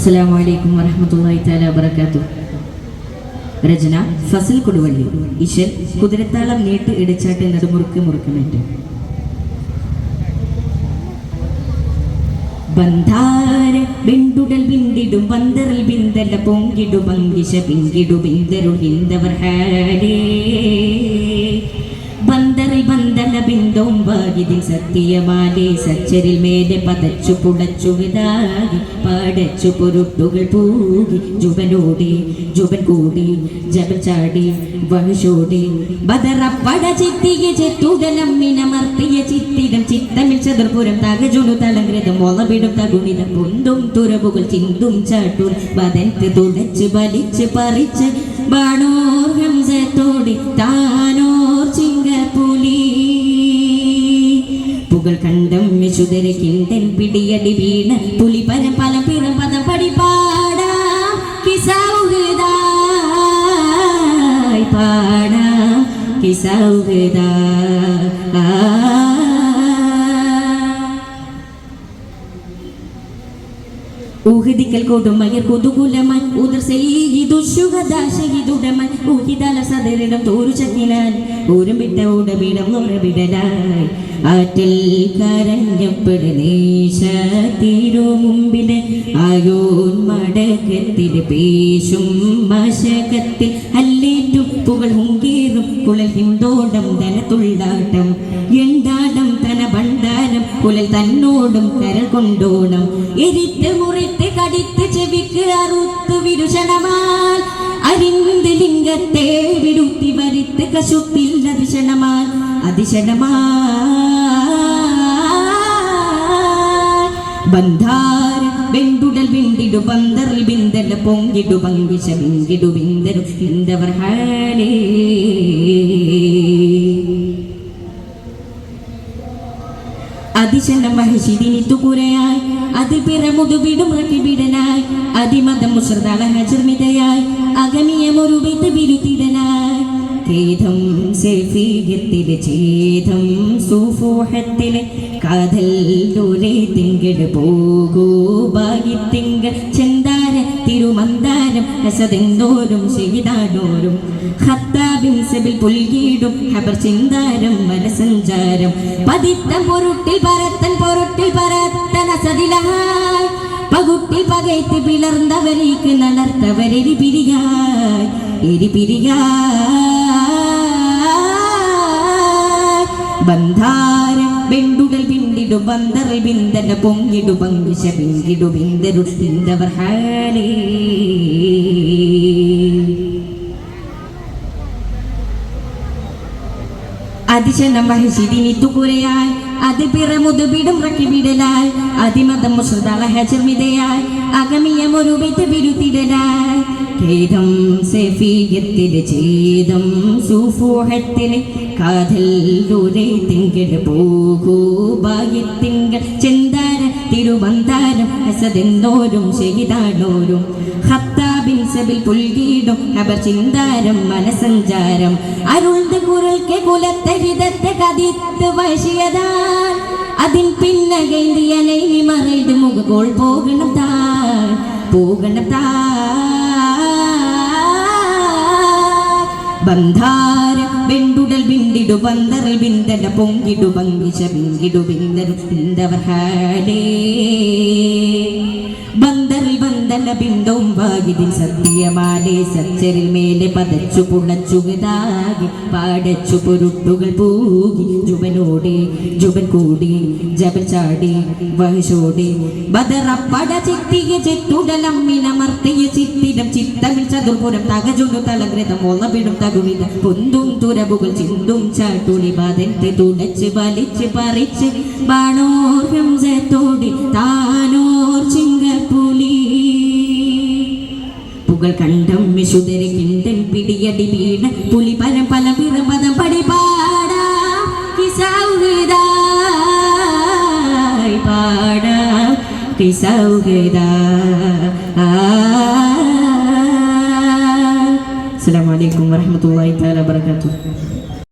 അസ്സലാമു അലൈക്കും വറഹ്മത്തുള്ളാഹി തആല വബറകാതുഹു. രചന ഫസൽ കൊടുവള്ളി. ഇശൽ കുതിരത്താളം നീട്ട് ഇടിച്ചാട്ട് നെടുമുറുക്ക് മുറുക്കുമേറ്റ്. ബന്ധാര ബിണ്ടുടൽ ബിന്ദിടും ബന്തറിൽ ബിന്ദല പൊങ്കിടു പങ്കിശ പിങ്കിടു ബിന്ദരു ബിന്ദവർ ഹാരേ. ബിന്ദവും വാഗിതിൽ സത്യമാലേ സച്ചരിൽ മേലെ പതച്ചു പുളച്ചു വിതാകി പാടച്ചു പൊരുട്ടുകൾ പൂകി ജുബനോടി ജുബൻ കൂടി ജബൽ ചാടി വഹുഷോടി ബദറപ്പട ചിത്തിയ ചെത്തുടലമ്മിനമർത്തിയ ചിത്തികം ചിത്തമിൽ ചതുർപുരം തകജുണു തലങ്കൃതം ഒളവിടും തകുണിതം പൊന്തും തുറവുകൾ ചിന്തും ചാട്ടൂർ. ബദൻത്ത് തുടച്ച് വലിച്ച് പറിച്ച് ബാണോർ ഹംസത്തോടി താനോർ ചിങ്കപ്പുലി കണ്ടം വിശുദ്ധര പിടിയടി വീണ. പുലി പര പല പിറം പദം പടിപ്പാടാ പാടാ പാടാം. കിസൗഹൃദാ ഊഹിദിക്കൽ കൊടുമയർ കുതുകുലമൻ ഉദർ ഊഹിദാല സദരിടം തോരു ചക്കിനാൽ ഊരും വിട്ട ഉടവിടം നുറവിടലായി ആറ്റിൽ കരഞ്ഞപ്പെടുന്നേശ തിരു മുമ്പിലെ. ആയോൻ മടകത്തിൽ പേശും മശകത്തിൽ അല്ലേറ്റുപ്പുകൾ ഹുങ്കേറും. കുളൽ ഹിന്തോടം തനത്തുള്ളാട്ടം എണ്ടാടം തന ഭണ്ഡാരം പുലൽ തന്നോടും കരൾ കൊണ്ടോണം. എരിത്ത് മുറിത്ത് കടിത്ത് ചെവിക്ക് അറുത്ത് വിരുഷണമാൽ. അരിന്ത് ലിംഗത്തെ വിടുത്തി വരിത്ത് കശുത്തിൽ അതിശണമാൽ അതിശണമാൽ ബന്ധാര ബെണ്ടുടൽ ബിന്ദിടു പന്തറിൽ ബിന്ദല പൊങ്കിടു പങ്കിശ ബിന്ദിടു ബിന്ദരു ബിന്ദവർ അതിശനം മഹിഷിദിനി തുകുരയായി അതിൽ പിറമുതു വിടും റക്കിബിടനായി അതിമതം മുശ്രദാള ഹജർമിതയായി അഗമിയമൊരു വിത്ത് വിരുത്തിടനായി ഖേദം സെഫീയത്തിലെ ഛേദം സുഫൂഹത്തിലെ കാതൽ ദൂരെ തിങ്കട് പോകൂ ഭാഗ്യത്തിങ്കൾ തിരുമന്താരം രസതെന്തോരും ചെയ്താടോരും ഹത്താബിൻസബിൽ പുൽകീടും ഹബർ ചിന്താരം മനസഞ്ചാരം പതിത്ത പൊരുട്ടിൽ പരത്തൻ പൊരുട്ടിൽ പരത്തൻ അസതിലായി പകുട്ടി പകയ്ത്ത് പിളർന്നവരേക്ക് നളർത്തവരെരി പിരിയായി. എരി പിരിയായി. ബന്ധാര ബെണ്ടുകൾ പിണ്ടിടു ബന്ധറൽ ബിന്ദന പൊങ്കിടു പങ്കിശ ബിന്ദിടു ബിന്ദരു ബിന്ദവർ ഹാലേ. അതിശനം വഹിച്ചിതിനി തുകുരയായി അത് പിറമുതുപിടും റക്കിവിടലായി അതിമതം മുശ്രദാള ഹജർമിതയായി അഗമിയമൊരു വിത്ത് വിരുത്തിടലായി ഖേദം സെഫീയത്തിലെ ഛേദം സുഫൂഹത്തിലെ കാതൽ ദൂരെ തിങ്കൾ പോകൂ. ഭാഗ്യത്തിങ്കൾ ചെന്താര തിരുവന്താരം ഹസതെന്തോരും ചെയ്താണോരും ഹത്താബിൻ സബിൽ പുൽകീടും അവർ ചിന്താരം മനസഞ്ചാരം. അരുൾത് കുരൽക്ക് കുലത്തരിതത്തെ കതിത്ത് വശിയതാൻ അതിൻ പിന്നകൈന്തിയനെ മറൈത് മുഖകോൾ പോകണം താൻ പോകണം താൻ ബന്ധാര. ബെണ്ടുടൽ ബിന്ദിടു ബന്തറിൽ ബിന്ദന പൊങ്കിടു പങ്കിശ ബിന്ദിടു ബിന്ദരു ബിന്ദവർ ഹാലേ. ബന്തല ബിന്ദവും വാഗിതിൽ സത്യമാലെ സച്ചരിൽ മേലെ പതച്ചു പുണച്ചു ഗതാകി പാടച്ചു പൊരുട്ടുകൾ പൂകി ജുബനോടെ ജുബൻ കൂടി ജബൽ ചാടി വഹശോടി. ബദറപ്പട ചിത്തിയ ചെത്തുടലമ്മിനമർത്തിയ ചിത്തിരം ചിത്തമിൽ ചതുർപുരം തകജുണ്ടു തലകൃതം ഒന്നപിടും തകുവിത പൊന്തും തുരവുകൾ ചിന്തും ചാട്ടുളി ബദൻത്ത് തുടച്ച് വലിച്ച് പറിച്ച് ബാണോർ ഹംസത്തോടി താനോർ ചിങ്കപ്പുലി പുകൾ കണ്ടം വിശുദ്ധര കിണ്ടൻ പിടിയടി വീണ പുലി പരം പല പിറപദം പടിപാടാ. പാടാ. കിസൗഹൃദാ അസ്സലാമു അലൈക്കും തആല വബറകാതുഹു.